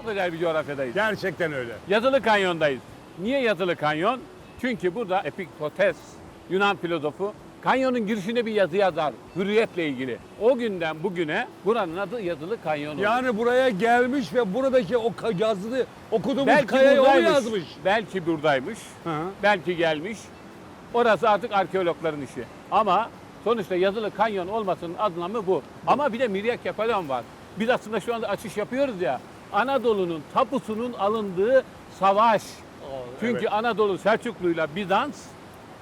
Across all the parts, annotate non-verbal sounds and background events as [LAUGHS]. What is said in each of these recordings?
çok özel bir coğrafyadayız. Gerçekten öyle. Yazılı Kanyon'dayız. Niye Yazılı Kanyon? Çünkü burada Epiktetos, Yunan filozofu, kanyonun girişinde bir yazı yazar. Hürriyetle ilgili. O günden bugüne buranın adı Yazılı Kanyon oldu. Yani buraya gelmiş ve buradaki o ka- yazılı okuduğumuz belki kayayı o buradaymış. yazmış? Belki buradaymış. Hı. Belki gelmiş. Orası artık arkeologların işi. Ama sonuçta yazılı kanyon olmasının anlamı bu. Ama bir de Miryakepalon var. Biz aslında şu anda açış yapıyoruz ya. Anadolu'nun tapusunun alındığı savaş. Çünkü evet. Anadolu Selçuklu'yla Bizans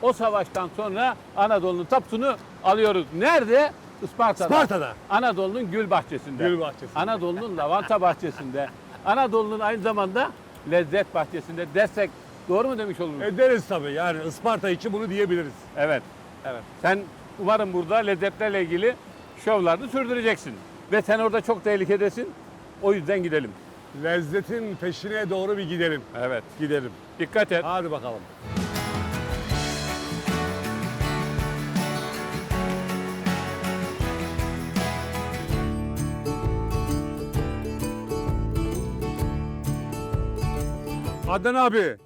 o savaştan sonra Anadolu'nun tapusunu alıyoruz. Nerede? Isparta'da. Sparta'da. Anadolu'nun gül bahçesinde. Gül bahçesinde. Anadolu'nun lavanta [LAUGHS] bahçesinde. Anadolu'nun aynı zamanda lezzet bahçesinde desek doğru mu demiş oluruz? Ederiz tabii yani Isparta için bunu diyebiliriz. Evet. Evet. Sen umarım burada lezzetlerle ilgili şovlarını sürdüreceksin. Ve sen orada çok tehlikedesin. O yüzden gidelim. Lezzetin peşine doğru bir gidelim. Evet. Gidelim. Dikkat et. Hadi bakalım. Adnan abi,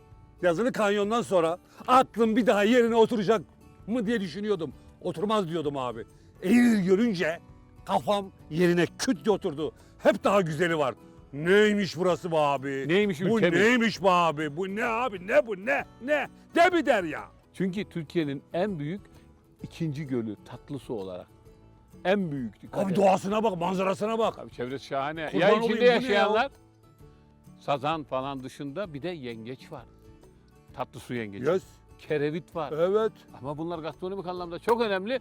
yazılı kanyondan sonra aklım bir daha yerine oturacak mı diye düşünüyordum. Oturmaz diyordum abi. Eğil görünce kafam yerine küt diye oturdu. Hep daha güzeli var. Neymiş burası be abi? Neymiş Bu ülkemiz? neymiş be abi? Bu ne abi? Ne bu ne? Ne? De mi der ya? Çünkü Türkiye'nin en büyük ikinci gölü tatlı su olarak. En büyük. Dikkat Abi et. doğasına bak, manzarasına bak. Abi çevresi şahane. Kurban ya olayım, içinde bu ne ya? yaşayanlar sazan falan dışında bir de yengeç var. Tatlı su yengeci. Yes. Kerevit var. Evet. Ama bunlar gastronomik anlamda çok önemli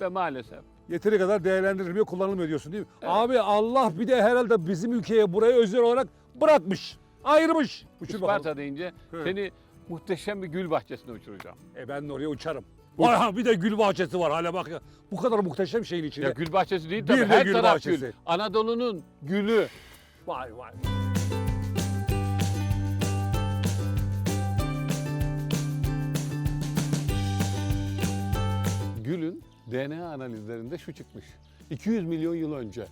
ve maalesef Yeteri kadar değerlendirilmiyor, kullanılmıyor diyorsun değil mi? Evet. Abi Allah bir de herhalde bizim ülkeye burayı özel olarak bırakmış. Ayırmış. Uçur bakalım. Isparta deyince Hı. seni muhteşem bir gül bahçesine uçuracağım. E ben de oraya uçarım. Uç. Vay bir de gül bahçesi var hala bak ya. Bu kadar muhteşem şeyin içinde. Ya gül bahçesi değil Bir tabii de her gül taraf bahçesi. gül. Anadolu'nun gülü. Vay vay. Gülün DNA analizlerinde şu çıkmış. 200 milyon yıl önce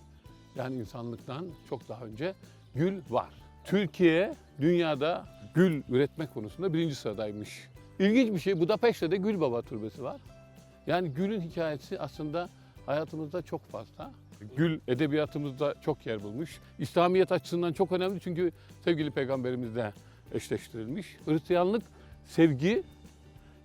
yani insanlıktan çok daha önce gül var. Türkiye dünyada gül üretmek konusunda birinci sıradaymış. İlginç bir şey Budapeşte'de de Gül Baba Türbesi var. Yani gülün hikayesi aslında hayatımızda çok fazla. Gül edebiyatımızda çok yer bulmuş. İslamiyet açısından çok önemli çünkü sevgili peygamberimizle eşleştirilmiş. Hristiyanlık sevgi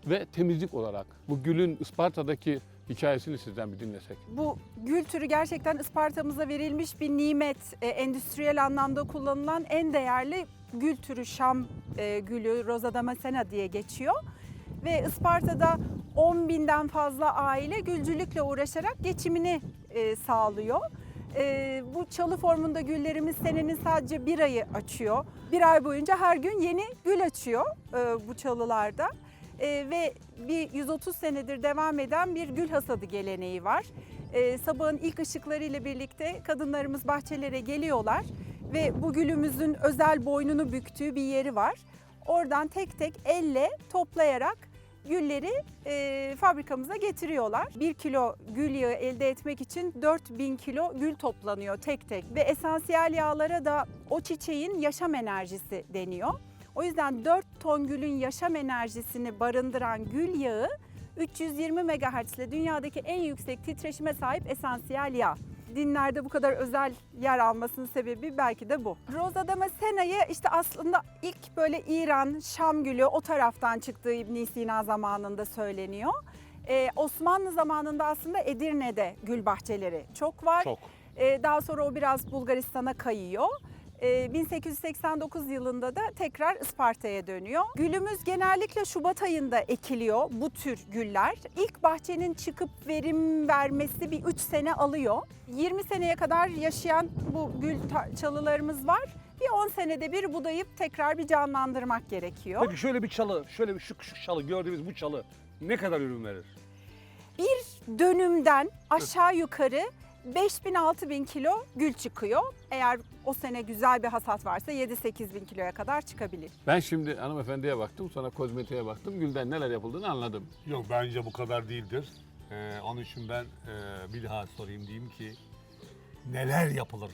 ve temizlik olarak bu gülün Isparta'daki hikayesini sizden bir dinlesek. Bu gül türü gerçekten Isparta'mıza verilmiş bir nimet. E, endüstriyel anlamda kullanılan en değerli gül türü Şam e, gülü Rosa Damascena diye geçiyor. Ve Isparta'da 10 binden fazla aile gülcülükle uğraşarak geçimini e, sağlıyor. E, bu çalı formunda güllerimiz senenin sadece bir ayı açıyor. Bir ay boyunca her gün yeni gül açıyor e, bu çalılarda. E, ve bir 130 senedir devam eden bir gül hasadı geleneği var. E, sabahın ilk ışıklarıyla birlikte kadınlarımız bahçelere geliyorlar ve bu gülümüzün özel boynunu büktüğü bir yeri var. Oradan tek tek elle toplayarak gülleri e, fabrikamıza getiriyorlar. 1 kilo gül yağı elde etmek için 4000 kilo gül toplanıyor tek tek ve esansiyel yağlara da o çiçeğin yaşam enerjisi deniyor. O yüzden 4 ton gülün yaşam enerjisini barındıran gül yağı 320 MHz ile dünyadaki en yüksek titreşime sahip esansiyel yağ. Dinlerde bu kadar özel yer almasının sebebi belki de bu. Rosa Damascena'yı işte aslında ilk böyle İran, Şam gülü o taraftan çıktığı ibn Sina zamanında söyleniyor. Ee, Osmanlı zamanında aslında Edirne'de gül bahçeleri çok var. Çok. Ee, daha sonra o biraz Bulgaristan'a kayıyor. Ee, 1889 yılında da tekrar Isparta'ya dönüyor. Gülümüz genellikle Şubat ayında ekiliyor bu tür güller. İlk bahçenin çıkıp verim vermesi bir 3 sene alıyor. 20 seneye kadar yaşayan bu gül çalılarımız var. Bir 10 senede bir budayıp tekrar bir canlandırmak gerekiyor. Peki şöyle bir çalı, şöyle bir şu, şu çalı gördüğümüz bu çalı ne kadar ürün verir? Bir dönümden aşağı yukarı 5000-6000 kilo gül çıkıyor. Eğer o sene güzel bir hasat varsa 7-8 bin kiloya kadar çıkabilir. Ben şimdi hanımefendiye baktım sonra kozmetiğe baktım. Gülden neler yapıldığını anladım. Yok bence bu kadar değildir. Ee, onun için ben e, bir daha sorayım diyeyim ki neler yapılır?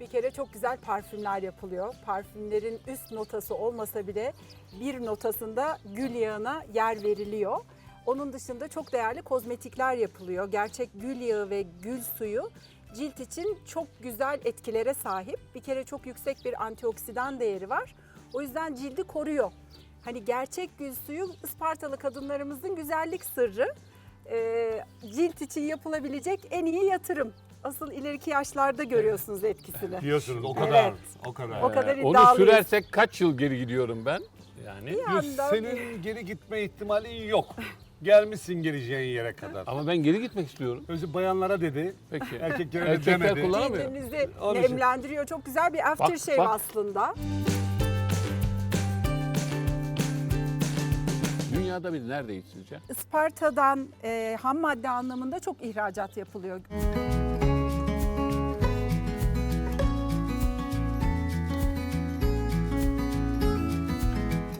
Bir kere çok güzel parfümler yapılıyor. Parfümlerin üst notası olmasa bile bir notasında gül yağına yer veriliyor. Onun dışında çok değerli kozmetikler yapılıyor. Gerçek gül yağı ve gül suyu cilt için çok güzel etkilere sahip. Bir kere çok yüksek bir antioksidan değeri var. O yüzden cildi koruyor. Hani gerçek gül suyu Ispartalı kadınlarımızın güzellik sırrı. Ee, cilt için yapılabilecek en iyi yatırım. Asıl ileriki yaşlarda görüyorsunuz etkisini. Diyorsunuz o kadar, kadar. O kadar. O kadar Onu iddialıyız. sürersek kaç yıl geri gidiyorum ben? Yani Bir anda Senin geri gitme ihtimalin yok. [LAUGHS] Gelmişsin geleceğin yere kadar. ama ben geri gitmek istiyorum. Özü bayanlara dedi. Peki. Erkeklere de Erkekler demedi. kullanamıyor. cildimizi Onun için. nemlendiriyor. Çok güzel bir aftershave bak. aslında. Dünyada biz neredeyiz sizce? Isparta'dan e, ham madde anlamında çok ihracat yapılıyor.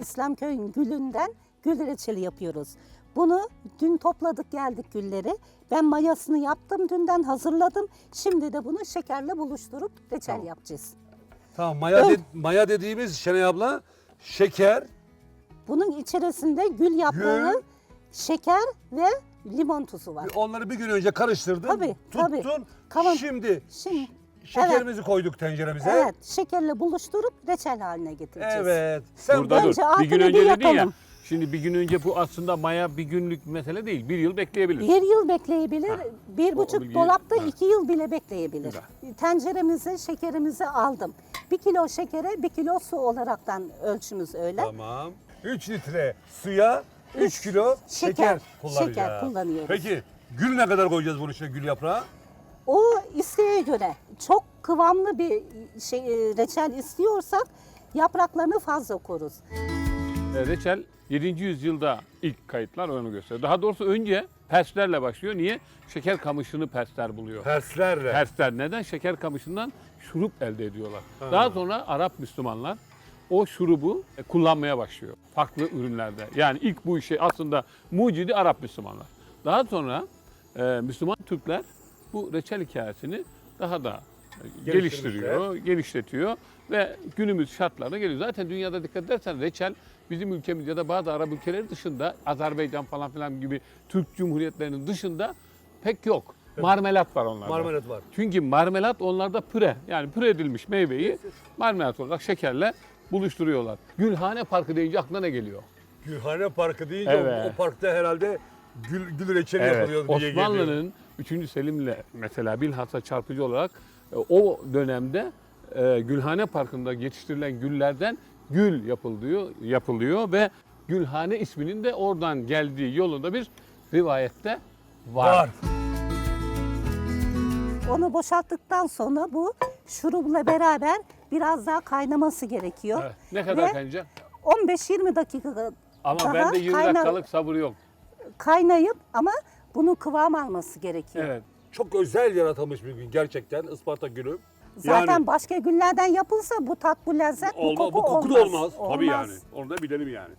İslamköy'ün gülünden gül reçeli yapıyoruz. Bunu dün topladık geldik gülleri. Ben mayasını yaptım dünden hazırladım. Şimdi de bunu şekerle buluşturup reçel yapacağız. Tamam maya, de- maya dediğimiz Şenay abla şeker, Bunun içerisinde gül yaprağı, Gül. şeker ve limon tuzu var. onları bir gün önce karıştırdın, Tabii, tuttun. tabii. Kavan- Şimdi Şimdi şekerimizi koyduk tenceremize. evet şekerle buluşturup reçel haline getireceğiz. Evet. Sen Burada dur. Bir gün altını önce bir dedin ya. yapalım. Şimdi bir gün önce bu aslında maya bir günlük mesele değil. Bir yıl bekleyebilir. Bir yıl bekleyebilir, bir O buçuk bilgiyi- dolapta ha. iki yıl bile bekleyebilir. Güzel. Tenceremize şekerimizi aldım. Bir kilo şekere bir kilo su olaraktan ölçümüz öyle. Tamam. 3 litre suya 3 Üç kilo şeker, şeker, kullanacağız. şeker kullanıyoruz. Peki gül ne kadar koyacağız bunun içine gül yaprağı? O isteğe göre çok kıvamlı bir şey e, reçel istiyorsak yapraklarını fazla koruz. E, Reçel 7. yüzyılda ilk kayıtlar onu gösteriyor. Daha doğrusu önce Perslerle başlıyor. Niye? Şeker kamışını Persler buluyor. Perslerle. Persler neden? Şeker kamışından şurup elde ediyorlar. Daha sonra Arap Müslümanlar o şurubu e, kullanmaya başlıyor. Farklı ürünlerde. Yani ilk bu işe aslında mucidi Arap Müslümanlar. Daha sonra e, Müslüman Türkler bu reçel hikayesini daha da geliştiriyor, genişletiyor ve günümüz şartlarına geliyor. Zaten dünyada dikkat edersen reçel bizim ülkemiz ya da bazı Arap ülkeleri dışında Azerbaycan falan filan gibi Türk Cumhuriyetlerinin dışında pek yok. Marmelat var onlarda. Marmelat var. Çünkü marmelat onlarda püre yani püre edilmiş meyveyi marmelat olarak şekerle buluşturuyorlar. Gülhane Parkı deyince aklına ne geliyor? Gülhane Parkı deyince Evet. o, o parkta herhalde gül, gül reçeli yapılıyor diye geliyor. Osmanlı'nın 3. Selim'le mesela bilhassa çarpıcı olarak o dönemde e, Gülhane Parkı'nda yetiştirilen güllerden gül yapılıyor, yapılıyor ve Gülhane isminin de oradan geldiği yolunda bir rivayette var. Var. Onu boşalttıktan sonra bu şurubla beraber biraz daha kaynaması gerekiyor. Evet. Ne kadar Ve kaynayacak? 15-20 dakika Ama daha bende 20 kayna- dakikalık sabır yok. kaynayıp ama bunun kıvam alması gerekiyor. Evet. Çok özel yaratılmış bir gün gerçekten Isparta gülü. Zaten Yani- başka günlerden yapılsa bu tat, bu lezzet, bu Olma, koku bu koku olmaz. da olmaz. Tabii yani. Onu da bilelim yani.